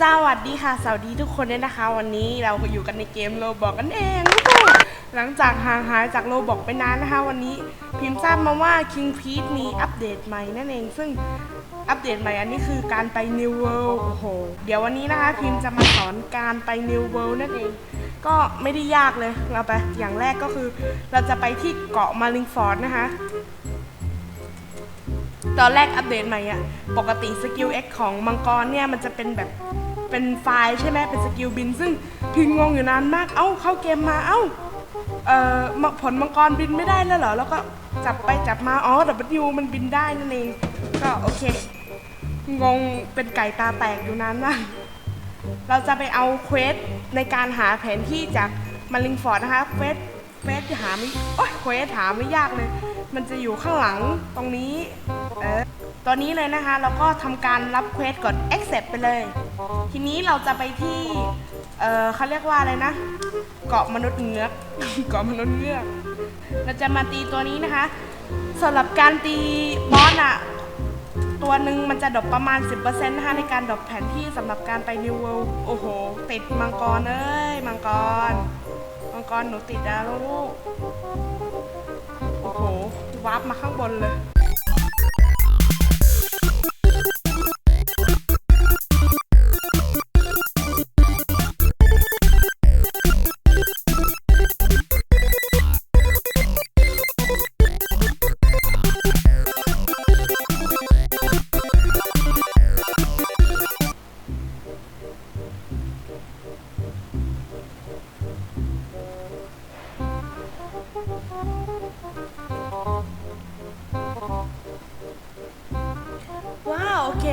สวัสดีค่ะ สวัสดีทุกคนด้วยนะคะ วันนี้เราอยู่กันในเกมโลบอกกันเองหลังจากห่างหายจากโลบอกไปนานนะคะ วันนี้พิมพ์ทราบมาว่า King p e t มีอัปเดตใหม่นั่นเอง ซึ่งอัปเดตใหม่อันนี้คือการไป New World โอ้โห เดี๋ยววันนี้นะคะ พิมพ์จะมาสอนการไป New World นั่นเอง ก็ไม่ได้ยากเลยเราไปอย่างแรกก็คือ เราจะไปที่เกาะมาริงฟอร์ดนะคะ ตอนแรกอัปเดตใหม่อะปกติสกิล X ของมังกรเนี่ย มันจะเป็นแบบเป็นไฟล์ใช่ไหมเป็นสกิลบิน ซึ่งพิมพ์งงอยู่นานมาก เอ้า เข้าเกมมา เอ้า เอ่อผลมังกรบินไม่ได้แล้วเหรอ แล้วก็จับไปจับมา อ๋อดับเบิลยูมันบินได้นั่นเอง ก็โอเค งงเป็นไก่ตาแตกอยู่นานมาก เราจะไปเอาเควสในการหาแผนที่จากมาริงฟอร์ดนะคะเควส เควสหาไม่โอ้ยเควสหาไม่ยากเลย มันจะอยู่ข้างหลังตรงนี้เออตัวนี้เลยนะคะ เราก็ทำการรับเควสกด accept ไปเลย ทีนี้เราจะไปที่เออเขาเรียกว่าอะไรนะ เกาะมนุษย์เงือก เกาะมนุษย์เงือก เราจะมาตีตัวนี้นะคะสำหรับการตีบอสอะตัวหนึ่งมันจะดรอปประมาณ 10%นะคะในการดรอปแผนที่สำหรับการไป New World โอ้โห ติดมังกรเอ้ย มังกร กรหนูติดแล้วลูก โอ้โหวาร์ปมาข้างบนเลย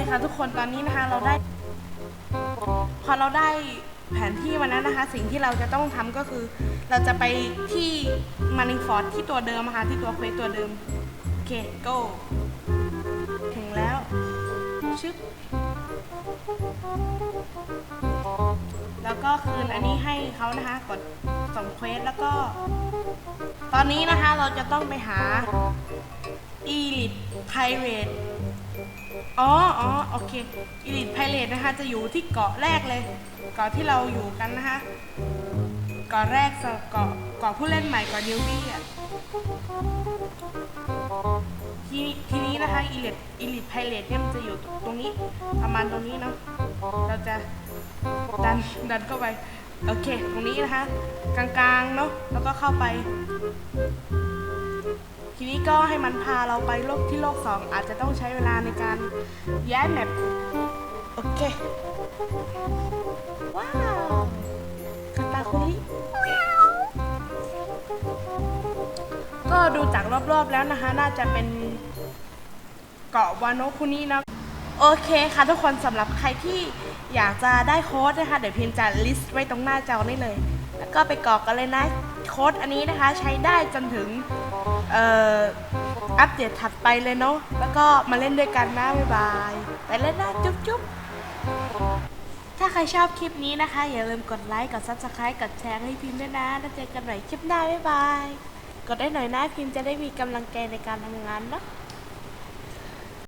คค่ะทุกคนตอนนี้นะคะเราได้ พอเราได้แผนที่มาแล้วนะคะ สิ่งที่เราจะต้องทำก็คือ เราจะไปที่มานิฟอร์ดที่ตัวเดิมนะคะที่ตัวเควสตัวเดิมโอเค go ถึงแล้วชึบแล้วก็คืนอันนี้ให้เขานะคะกดส่งเควสแล้วก็ ตอนนี้นะคะเราจะต้องไปหา Elite Pirate อ๋ออ๋อโอเค Elite Pirate นะคะ จะอยู่ที่เกาะแรกเลย เกาะที่เราอยู่กันนะคะ เกาะแรกสเกาะเกาะผู้เล่นใหม่เกาะนิวบี้อะทีทีนี้นะคะ Elite Elite Pirate เนี่ยมันจะอยู่ตรงนี้ประมาณตรงนี้เนาะเราจะดันดันเข้าไป โอเค ตรงนี้นะคะ กลางๆเนาะแล้วก็เข้าไป ทีนี้ก็ให้มันพาเราไปโลกที่โลกสองอาจจะต้องใช้เวลาในการย้ายแมปโอเค ว้าวคาตาคุริก็ดูจากรอบๆแล้วนะคะ น่าจะเป็นเกาะวานโนคุนินะโอเคค่ะทุกคนสำหรับใครที่อยากจะได้โค้ดนะคะ เดี๋ยวพิมพ์จะลิสต์ไว้ตรงหน้าจอนี่เลย แล้วก็ไปกรอกกันเลยนะ โค้ดอันนี้นะคะใช้ได้จนถึงเอ่ออัปเดตถัดไปเลยเนาะแล้วก็มาเล่นด้วยกันนะบ๊ายบาย ไปเล่นนะจุ๊บจุ๊บถ้าใครชอบคลิปนี้นะคะ อย่าลืมกดไลค์ กด subscribe กดแชร์ให้พิมพ์ด้วยนะแล้วเจอกันใหม่คลิปหน้าบ๊ายบาย กดได้หน่อยนะพิมพ์จะได้มีกำลังใจในการทำงานเนาะ